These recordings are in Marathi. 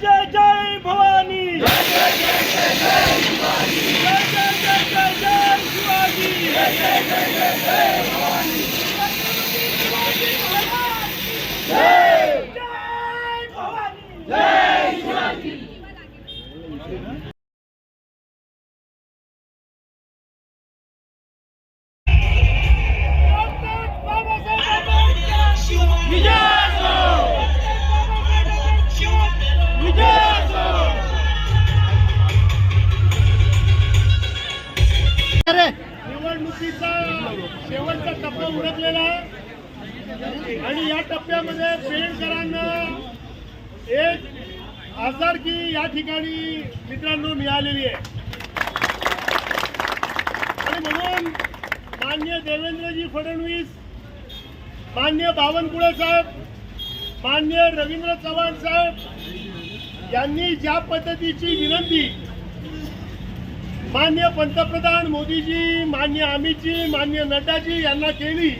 जय जय जय भवानी। जय जय जय जय शिवाजी। जय भवानी डॉक्टर निवडणुकीचा शेवटचा टप्पा उरकलेला आहे. आणि या टप्प्यामध्ये पेडकरांना एक आजारकी या ठिकाणी मित्रांनो मिळालेली आहे. आणि म्हणून मान्य देवेंद्रजी फडणवीस मान्य बावनकुळे साहेब मान्य रवींद्र चव्हाण साहेब यांनी ज्या पद्धतीची विनंती मान्य पंतप्रधान मोदीजी मान्य अमितजी मान्य नड्डाजी यांना केली.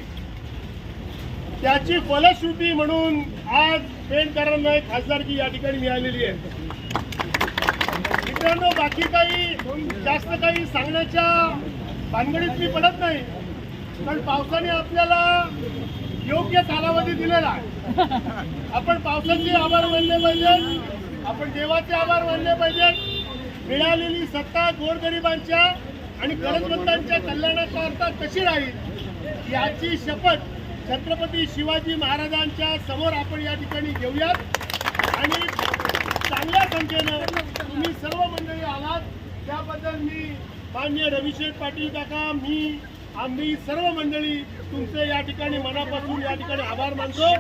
त्याची फलश्रुती म्हणून आज पेंटकरांना एक खासदारकी या ठिकाणी मिळालेली आहे. मित्रांनो बाकी काही जास्त काही सांगण्याच्या भानगडीत मी पडत नाही. पण पावसाने आपल्याला योग्य कालावधी दिलेला आहे. आपण पावसाचे आभार मानले पाहिजेत. आपण देवाचे आभार मानले पाहिजेत. मिळालेली सत्ता गोरगरिबांच्या आणि गरजवंतांच्या कल्याणाकरता कशी राहील याची शपथ छत्रपती शिवाजी महाराजांच्या समोर आपण या ठिकाणी घेऊयात. आणि चांगल्या संख्येनं तुम्ही सर्व मंडळी आलात. त्याबद्दल मी मान्य रविशेठ पाटील काका मी आम्ही सर्व मंडळी तुमचे या ठिकाणी मनापासून या ठिकाणी आभार मानतो.